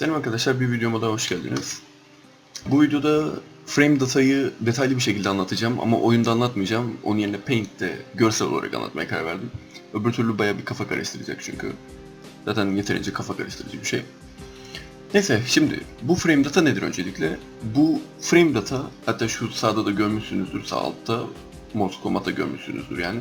Selam arkadaşlar, bir videoma daha hoş geldiniz. Bu videoda frame datayı detaylı bir şekilde anlatacağım ama oyunda anlatmayacağım. Onun yerine Paint'te görsel olarak anlatmaya karar verdim. Öbür türlü bayağı bir kafa karıştıracak çünkü. Zaten yeterince kafa karıştırıcı bir şey. Neyse şimdi bu frame data nedir öncelikle? Bu frame data hatta şu sağda da görmüşsünüzdür sağ altta Morse Kombat'ta görmüşsünüzdür yani.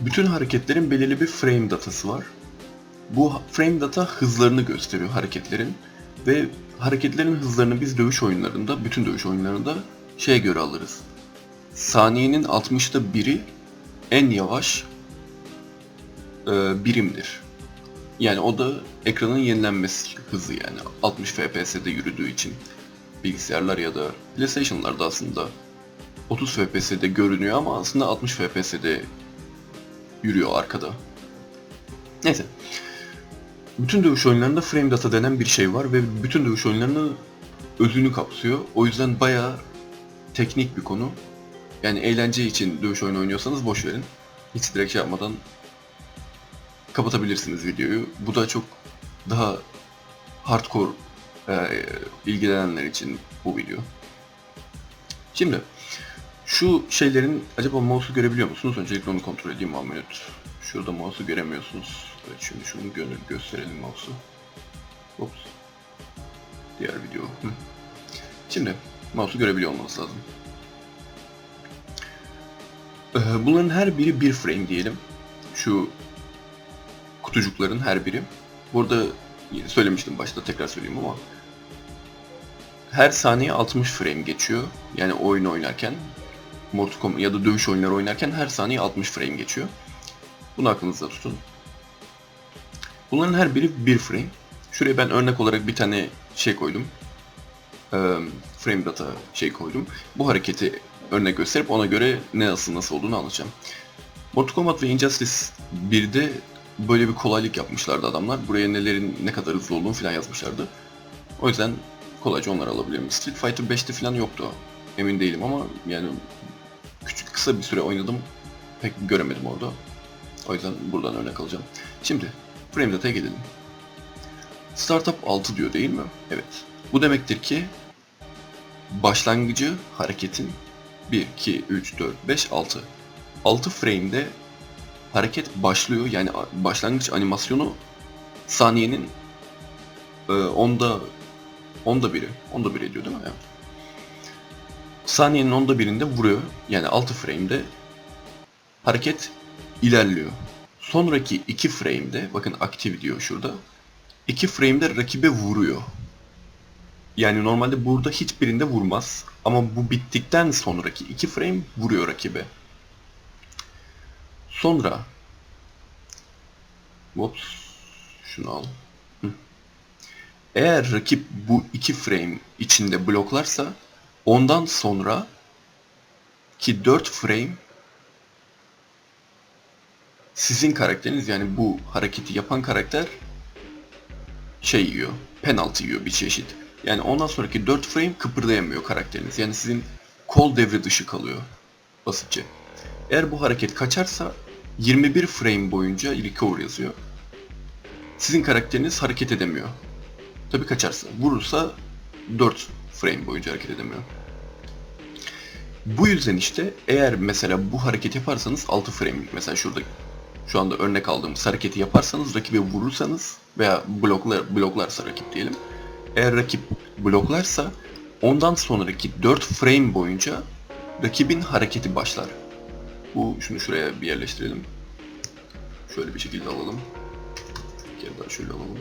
Bütün hareketlerin belirli bir frame datası var. Bu frame data hızlarını gösteriyor hareketlerin ve hareketlerin hızlarını biz dövüş oyunlarında, bütün dövüş oyunlarında şeye göre alırız. Saniyenin 60'ta biri en yavaş e, birimdir. Yani o da ekranın yenilenmesi hızı yani 60 FPS'de yürüdüğü için bilgisayarlar ya da PlayStation'larda aslında 30 FPS'de görünüyor ama aslında 60 FPS'de yürüyor arkada. Neyse. Bütün dövüş oyunlarında frame data denen bir şey var ve bütün dövüş oyunlarının özünü kapsıyor. O yüzden bayağı teknik bir konu. Yani eğlence için dövüş oyunu oynuyorsanız boş verin. Hiç direkt şey yapmadan kapatabilirsiniz videoyu. Bu da çok daha hardcore e, ilgilenenler için bu video. Şimdi şu şeylerin acaba mouse'u görebiliyor musunuz? Öncelikle onu kontrol edeyim Mahmut. Şurada mouse'u göremiyorsunuz. Evet şimdi şunu gö gösterelim mouse'u. Ops. Diğer video. Şimdi mouse'u görebiliyor olmanız lazım. Ee, bunların her biri bir frame diyelim. Şu kutucukların her biri. Burada söylemiştim başta tekrar söyleyeyim ama her saniye 60 frame geçiyor. Yani oyun oynarken Mortal Kombat ya da dövüş oyunları oynarken her saniye 60 frame geçiyor. Bunu aklınızda tutun. Bunların her biri bir frame. Şuraya ben örnek olarak bir tane şey koydum. Frame data şey koydum. Bu hareketi örnek gösterip ona göre ne nasıl nasıl olduğunu anlatacağım. Mortal Kombat ve Injustice 1'de böyle bir kolaylık yapmışlardı adamlar. Buraya nelerin ne kadar hızlı olduğunu falan yazmışlardı. O yüzden kolayca onları alabilirim. Street Fighter 5'te falan yoktu. Emin değilim ama yani küçük kısa bir süre oynadım. Pek göremedim orada. O yüzden buradan örnek alacağım. Şimdi frame data'ya gelelim. Startup 6 diyor değil mi? Evet. Bu demektir ki başlangıcı hareketin 1, 2, 3, 4, 5, 6. 6 frame'de hareket başlıyor. Yani başlangıç animasyonu saniyenin e, onda onda biri. Onda biri ediyor değil mi? Evet. Saniyenin onda birinde vuruyor. Yani 6 frame'de hareket ilerliyor. Sonraki 2 frame'de bakın aktif diyor şurada. 2 frame'de rakibe vuruyor. Yani normalde burada hiçbirinde vurmaz. Ama bu bittikten sonraki 2 frame vuruyor rakibe. Sonra Ops şunu al. Hı. Eğer rakip bu iki frame içinde bloklarsa ondan sonra ki 4 frame sizin karakteriniz yani bu hareketi yapan karakter şey yiyor. Penaltı yiyor bir çeşit. Yani ondan sonraki 4 frame kıpırdayamıyor karakteriniz. Yani sizin kol devre dışı kalıyor. Basitçe. Eğer bu hareket kaçarsa 21 frame boyunca recover yazıyor. Sizin karakteriniz hareket edemiyor. Tabi kaçarsa. Vurursa 4 frame boyunca hareket edemiyor. Bu yüzden işte eğer mesela bu hareket yaparsanız 6 frame'lik mesela şurada şu anda örnek aldığımız hareketi yaparsanız rakibe vurursanız veya bloklar bloklarsa rakip diyelim. Eğer rakip bloklarsa ondan sonraki 4 frame boyunca rakibin hareketi başlar. Bu şunu şuraya bir yerleştirelim. Şöyle bir şekilde alalım. Bir kere daha şöyle alalım.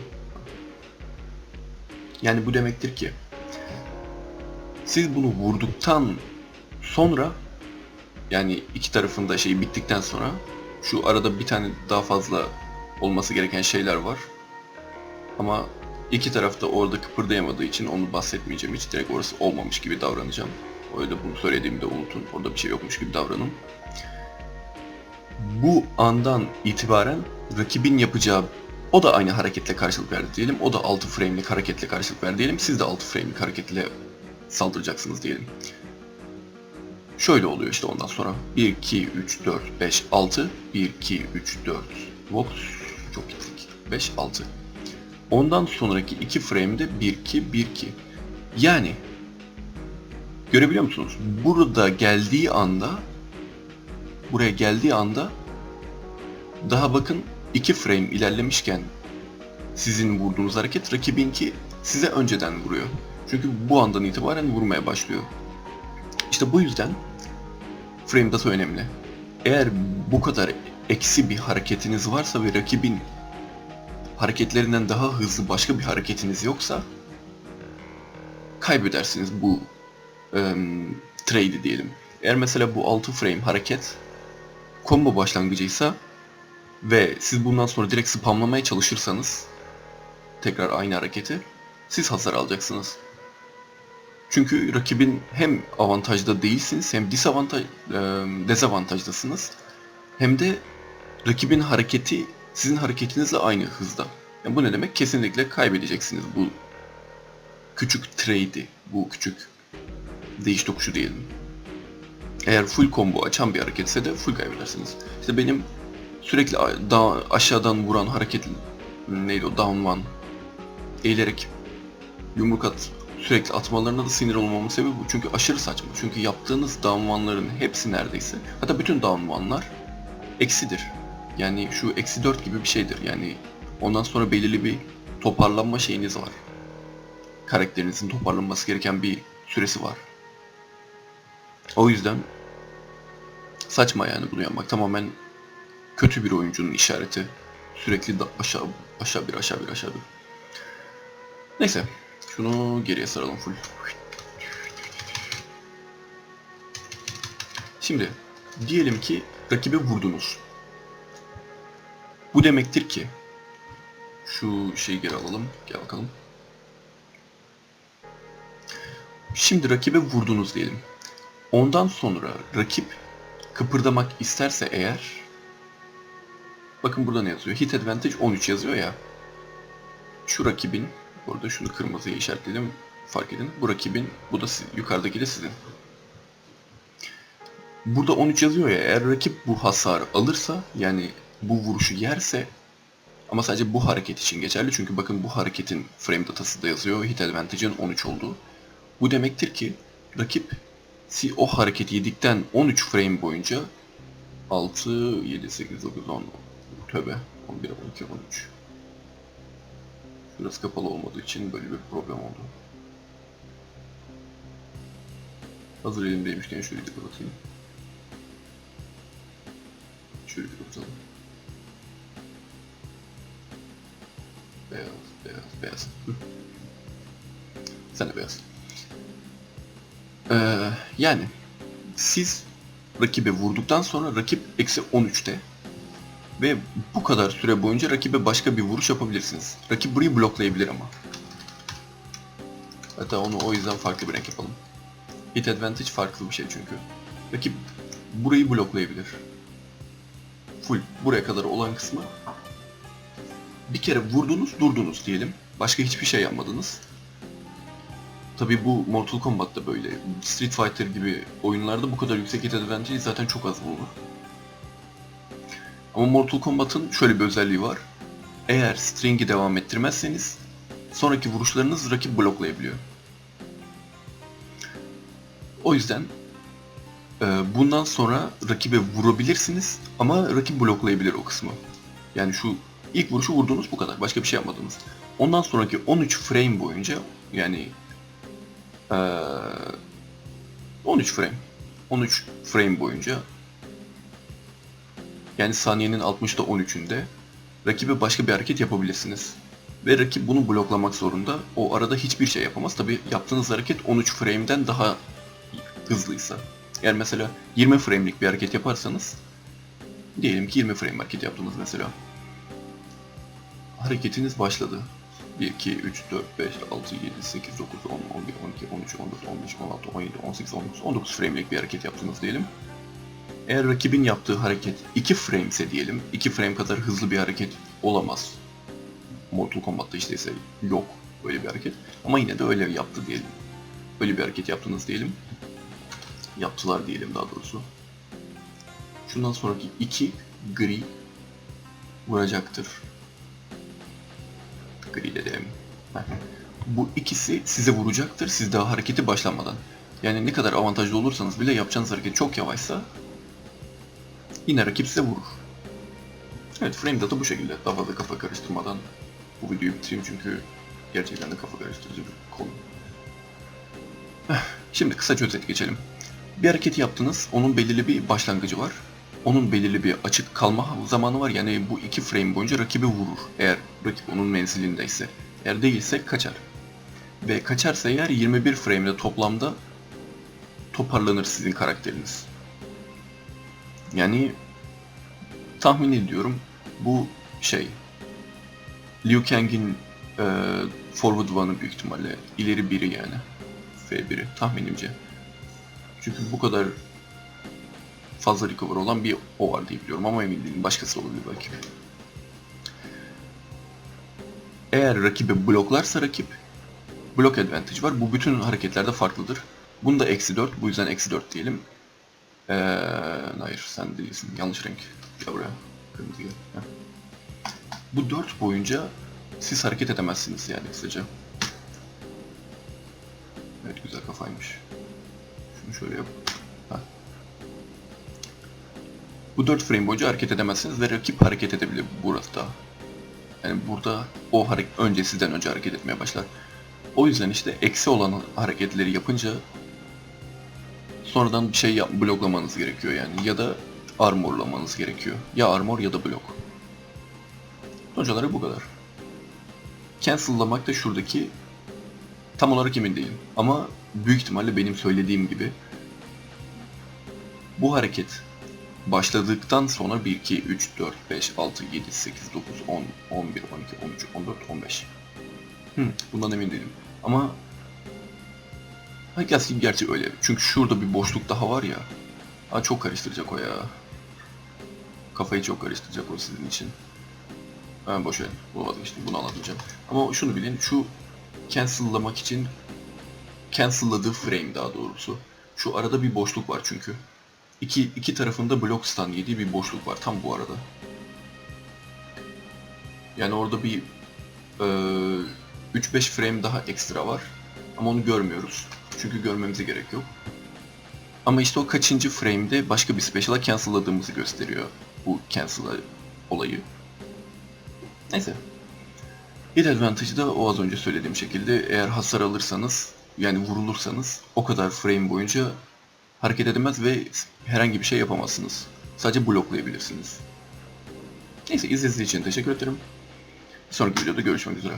Yani bu demektir ki siz bunu vurduktan sonra yani iki tarafında şey bittikten sonra şu arada bir tane daha fazla olması gereken şeyler var. Ama iki tarafta orada kıpırdayamadığı için onu bahsetmeyeceğim. Hiç direkt orası olmamış gibi davranacağım. Öyle bunu söylediğimde unutun. Orada bir şey yokmuş gibi davranın. Bu andan itibaren rakibin yapacağı o da aynı hareketle karşılık verdi diyelim. O da 6 frame'lik hareketle karşılık verdi diyelim. Siz de 6 frame'lik hareketle saldıracaksınız diyelim. Şöyle oluyor işte ondan sonra. 1, 2, 3, 4, 5, 6. 1, 2, 3, 4. Vox çok gittik. 5, 6. Ondan sonraki iki frame'de 1-2, 1-2. Yani görebiliyor musunuz? Burada geldiği anda buraya geldiği anda daha bakın iki frame ilerlemişken sizin vurduğunuz hareket rakibinki size önceden vuruyor. Çünkü bu andan itibaren vurmaya başlıyor. İşte bu yüzden frame data önemli. Eğer bu kadar eksi bir hareketiniz varsa ve rakibin hareketlerinden daha hızlı başka bir hareketiniz yoksa kaybedersiniz bu em, trade'i diyelim. Eğer mesela bu 6 frame hareket combo başlangıcıysa ve siz bundan sonra direkt spamlamaya çalışırsanız tekrar aynı hareketi siz hasar alacaksınız. Çünkü rakibin hem avantajda değilsiniz hem disavantaj, e, dezavantajdasınız. Hem de rakibin hareketi sizin hareketinizle aynı hızda. Yani bu ne demek? Kesinlikle kaybedeceksiniz bu küçük trade'i, bu küçük değiş tokuşu diyelim. Eğer full combo açan bir hareketse de full kaybedersiniz. İşte benim sürekli da- aşağıdan vuran hareket neydi o down one eğilerek yumruk at sürekli atmalarına da sinir olmamın sebebi bu. Çünkü aşırı saçma. Çünkü yaptığınız down one'ların hepsi neredeyse hatta bütün down one'lar eksidir. Yani şu eksi 4 gibi bir şeydir. Yani ondan sonra belirli bir toparlanma şeyiniz var. Karakterinizin toparlanması gereken bir süresi var. O yüzden saçma yani bunu yapmak tamamen kötü bir oyuncunun işareti. Sürekli aşağı aşağı bir aşağı bir aşağı bir. Neyse şunu geriye saralım full. Şimdi diyelim ki rakibe vurdunuz. Bu demektir ki şu şeyi geri alalım. Gel bakalım. Şimdi rakibe vurdunuz diyelim. Ondan sonra rakip kıpırdamak isterse eğer bakın burada ne yazıyor? Hit advantage 13 yazıyor ya. Şu rakibin burada şunu kırmızıya işaretledim. Fark edin. Bu rakibin bu da yukarıdaki de sizin. Burada 13 yazıyor ya eğer rakip bu hasarı alırsa yani bu vuruşu yerse ama sadece bu hareket için geçerli çünkü bakın bu hareketin frame datası da yazıyor hit advantage'ın 13 olduğu. Bu demektir ki rakip o hareketi yedikten 13 frame boyunca 6, 7, 8, 9, 10 tövbe 11, 12, 13 Şurası kapalı olmadığı için böyle bir problem oldu. Hazır elimdeymişken şöyle bir kapatayım. Şöyle bir kapatalım. Beyaz, beyaz, beyaz. Hı. Sen de beyaz. Ee, yani siz rakibe vurduktan sonra rakip eksi 13'te ve bu kadar süre boyunca rakibe başka bir vuruş yapabilirsiniz. Rakip burayı bloklayabilir ama. Hatta onu o yüzden farklı bir renk yapalım. Hit advantage farklı bir şey çünkü. Rakip burayı bloklayabilir. Full buraya kadar olan kısmı bir kere vurdunuz durdunuz diyelim. Başka hiçbir şey yapmadınız. Tabi bu Mortal Kombat'ta böyle. Street Fighter gibi oyunlarda bu kadar yüksek hit advantage zaten çok az bulunur. Ama Mortal Kombat'ın şöyle bir özelliği var. Eğer string'i devam ettirmezseniz sonraki vuruşlarınız rakip bloklayabiliyor. O yüzden e, bundan sonra rakibe vurabilirsiniz ama rakip bloklayabilir o kısmı. Yani şu ilk vuruşu vurdunuz bu kadar. Başka bir şey yapmadınız. Ondan sonraki 13 frame boyunca yani e, 13 frame 13 frame boyunca yani saniyenin 60'ta 13'ünde rakibe başka bir hareket yapabilirsiniz. Ve rakip bunu bloklamak zorunda. O arada hiçbir şey yapamaz. Tabi yaptığınız hareket 13 frame'den daha hızlıysa. Yani mesela 20 frame'lik bir hareket yaparsanız diyelim ki 20 frame hareket yaptınız mesela. Hareketiniz başladı. 1, 2, 3, 4, 5, 6, 7, 8, 9, 10, 11, 12, 13, 14, 15, 16, 17, 18, 19, 19 frame'lik bir hareket yaptınız diyelim. Eğer rakibin yaptığı hareket 2 frame ise diyelim, 2 frame kadar hızlı bir hareket olamaz. Mortal Kombat'ta işte ise yok böyle bir hareket. Ama yine de öyle yaptı diyelim. Öyle bir hareket yaptınız diyelim. Yaptılar diyelim daha doğrusu. Şundan sonraki iki gri vuracaktır. gri dedim. Bu ikisi size vuracaktır siz daha hareketi başlanmadan. Yani ne kadar avantajlı olursanız bile yapacağınız hareket çok yavaşsa yine rakip vurur. Evet frame data bu şekilde. Daha fazla kafa karıştırmadan bu videoyu bitireyim çünkü gerçekten de kafa karıştırıcı bir konu. Heh, Şimdi kısaca özet geçelim. Bir hareket yaptınız, onun belirli bir başlangıcı var. Onun belirli bir açık kalma zamanı var. Yani bu iki frame boyunca rakibi vurur. Eğer rakip onun menzilindeyse. Eğer değilse kaçar. Ve kaçarsa eğer 21 frame'de toplamda toparlanır sizin karakteriniz. Yani tahmin ediyorum bu şey Liu Kang'in e, forward one'ı büyük ihtimalle ileri biri yani. F1'i tahminimce. Çünkü bu kadar fazla recover olan bir o var diye biliyorum ama emin değilim. Başkası olabilir belki. Eğer rakibi bloklarsa rakip blok advantage var. Bu bütün hareketlerde farklıdır. Bunda eksi 4. Bu yüzden eksi 4 diyelim. Ee, hayır sen değilsin. Yanlış renk. Gel buraya. Kırmızı. Bu 4 boyunca siz hareket edemezsiniz yani kısaca. Evet güzel kafaymış. Şunu şöyle yap. Bu 4 frame boyunca hareket edemezsiniz ve rakip hareket edebilir burada. Yani burada o hareket önce sizden önce hareket etmeye başlar. O yüzden işte eksi olan hareketleri yapınca sonradan bir şey yap, bloklamanız gerekiyor yani ya da armorlamanız gerekiyor. Ya armor ya da blok. Sonuç bu kadar. Cancel'lamak da şuradaki tam olarak emin değilim. Ama büyük ihtimalle benim söylediğim gibi bu hareket başladıktan sonra 1, 2, 3, 4, 5, 6, 7, 8, 9, 10, 11, 12, 13, 14, 15. Hı, bundan emin değilim. Ama gerçi, gerçi öyle. Çünkü şurada bir boşluk daha var ya. Ha, çok karıştıracak o ya. Kafayı çok karıştıracak o sizin için. Ben boş verin. Bunu vazgeçtim. Bunu anlatmayacağım. Ama şunu bilin. Şu cancel'lamak için cancel'ladığı frame daha doğrusu. Şu arada bir boşluk var çünkü. İki, iki tarafında blok stun yediği bir boşluk var tam bu arada. Yani orada bir e, 3-5 frame daha ekstra var. Ama onu görmüyoruz. Çünkü görmemize gerek yok. Ama işte o kaçıncı frame'de başka bir special'a cancel'ladığımızı gösteriyor bu cancel olayı. Neyse. Bir advantage da o az önce söylediğim şekilde eğer hasar alırsanız yani vurulursanız o kadar frame boyunca hareket edemez ve herhangi bir şey yapamazsınız. Sadece bloklayabilirsiniz. Neyse izlediğiniz için teşekkür ederim. Bir sonraki videoda görüşmek üzere.